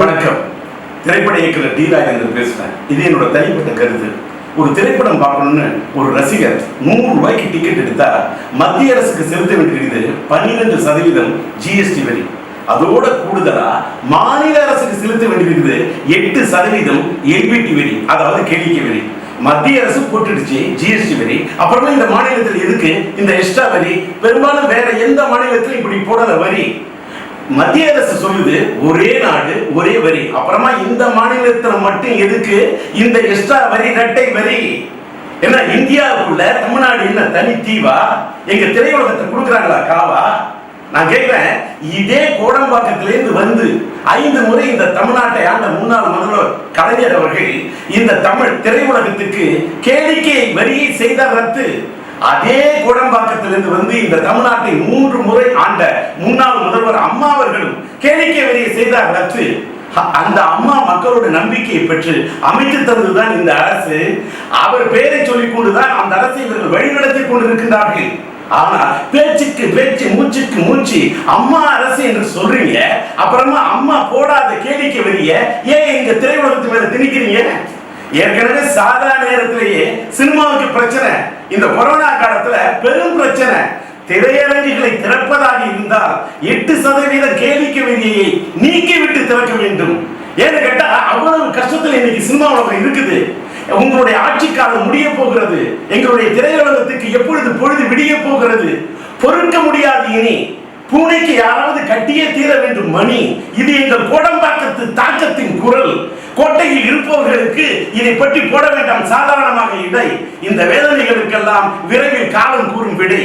வணக்கம். திரைப்பட இயக்குனர் டி ராஜேந்திரன் பேசுறேன் இது என்னோட தனிப்பட்ட கருத்து. ஒரு திரைப்படம் பார்க்கணும்னு ஒரு ரசிகர் நூறு ரூபாய்க்கு டிக்கெட் எடுத்தா மத்திய அரசுக்கு செலுத்த வேண்டியது பன்னிரெண்டு சதவீதம் ஜிஎஸ்டி வரி. அதோட கூடுதலா மாநில அரசுக்கு செலுத்த வேண்டியிருக்குது எட்டு சதவீதம் எல்பிடி வரி அதாவது கேளிக்கை வரி. மத்திய அரசு போட்டுடுச்சு ஜிஎஸ்டி வரி. அப்புறமா இந்த மாநிலத்தில் எதுக்கு இந்த எக்ஸ்ட்ரா வரி? பெரும்பாலும் வேற எந்த மாநிலத்திலும் இப்படி போடாத வரி. மத்திய அரசு சொல்லுது ஒரே நாடு ஒரே வரி. அப்புறமா இந்த மாநிலத்தில் மட்டும் எதுக்கு? இந்த எக்ஸ்ட்ரா வரி இரட்டை வரி. என்ன இந்தியாவுக்குள்ள தமிழ்நாடு என்ன? தனி தீவா. எங்க திரையுலகத்தை கொடுக்குறாங்களா? காவா. நான் கேட்கிறேன் இதே கோடம்பாக்கத்திலிருந்து வந்து ஐந்து முறை இந்த தமிழ்நாட்டை ஆண்ட முன்னாள் முதல்வர் கலைஞர் அவர்கள் இந்த தமிழ் திரையுலகத்துக்கு கேளிக்கை வரியை செய்த ரத்து. அதே குடம்பாக்கத்திலிருந்து வந்து இந்த தமிழ்நாட்டை மூன்று முறை ஆண்ட முன்னாள் முதல்வர் அம்மா அவர்களும் கேளிக்கை வரியை செய்தார் ரத்து அந்த அம்மா மக்களோட நம்பிக்கையை பெற்று அமைத்து தந்ததுதான் இந்த அரசு. அவர் பெயரை சொல்லிக் கொண்டுதான் அந்த அரசை இவர்கள் வழிநடத்தி கொண்டிருக்கின்றார்கள். ஆனா பேச்சுக்கு பேச்சு மூச்சுக்கு மூச்சு அம்மா அரசு என்று சொல்றீங்க அப்புறமா அம்மா போடாத கேளிக்கை வரிய ஏன் எங்க திரையுலகத்து மேல திணிக்கிறீங்க? ஏற்கனவே சாதாரண நேரத்திலேயே சினிமாவுக்கு பிரச்சனை. இந்த கொரோனா காலத்துல பெரும் பிரச்சனை. திரையரங்குகளை திறப்பதாக இருந்தால் எட்டு சதவீத கேளிக்கை விதியை நீக்கிவிட்டு திறக்க வேண்டும். ஏன்னு கேட்டா அவ்வளவு கஷ்டத்தில் இன்னைக்கு சினிமா உலகம் இருக்குது. உங்களுடைய ஆட்சி காலம் முடிய போகிறது. எங்களுடைய திரையுலகத்துக்கு எப்பொழுது பொழுது விடிய போகிறது? பொறுக்க முடியாது இனி. பூனைக்கு யாராவது கட்டியே தீர வேண்டும் மணி. இது எங்கள் கோடம்பாக்கத்து குரல். கோட்டையில் இருப்பவர்களுக்கு இதை பற்றி போட வேண்டாம். சாதாரணமாக இடை இந்த வேதனைகளுக்கெல்லாம் விரைவில் காலம் கூறும் விடை.